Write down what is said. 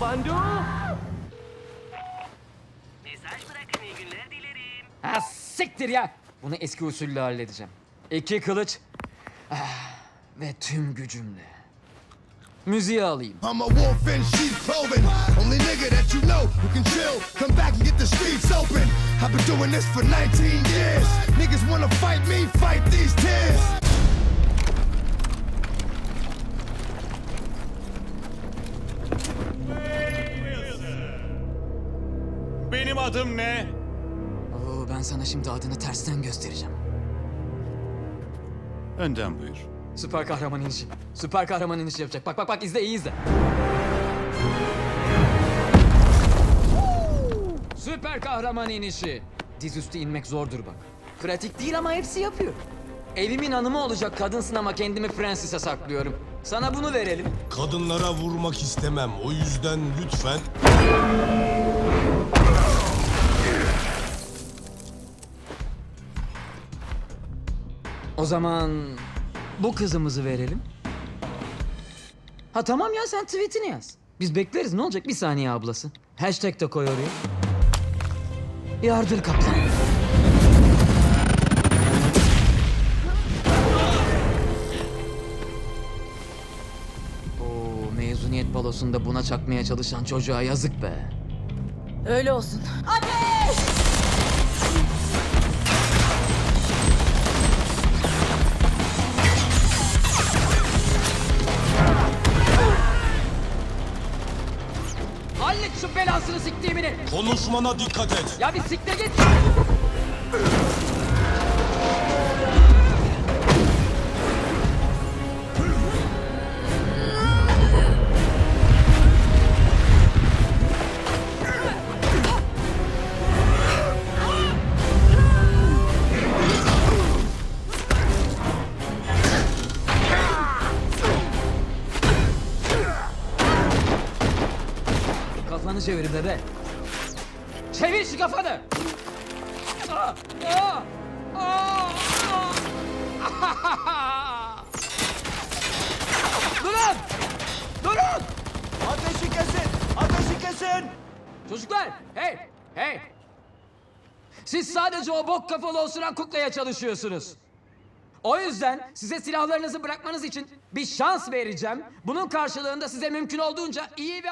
Bandu? Mesaj bırakın iyi günler dilerim. Ha siktir ya. Bunu eski usulle halledeceğim. İki kılıç ah, ve tüm gücümle. Müziği alayım. I'm a wolf in sheep clothing. Only nigga that you know who can chill. Come back and get the streets open. I've been doing this for 19 years. Niggas wanna fight me, fight these tears. Benim adım ne? Oo, ben sana şimdi adını tersten göstereceğim. Önden buyur. Süper kahraman inişi. Süper kahraman inişi yapacak. Bak bak bak izle iyi izle. Süper kahraman inişi. Dizüstü inmek zordur bak. Pratik değil ama hepsi yapıyor. Evimin hanımı olacak kadınsın ama kendimi Francis'e saklıyorum. Sana bunu verelim. Kadınlara vurmak istemem. O yüzden lütfen O zaman bu kızımızı verelim. Ha tamam ya sen tweetini yaz. Biz bekleriz ne olacak bir saniye ablası. Hashtag de koy oraya. Yardır kaplan. Mezuniyet balosunda buna çakmaya çalışan çocuğa yazık be. Öyle olsun. Hallet şu belasını siktiğimini. konuşmana dikkat et. Ya bir siktir git. Kafanı çevir bebe. Çevir şu kafanı. Aa, aa, aa, aa. Durun! Durun! Ateşi kesin! Ateşi kesin! Çocuklar, hey, hey! Siz sadece o bok kafalı osuran kuklaya çalışıyorsunuz. O yüzden size silahlarınızı bırakmanız için bir şans vereceğim. Bunun karşılığında size mümkün olduğunca iyi ve...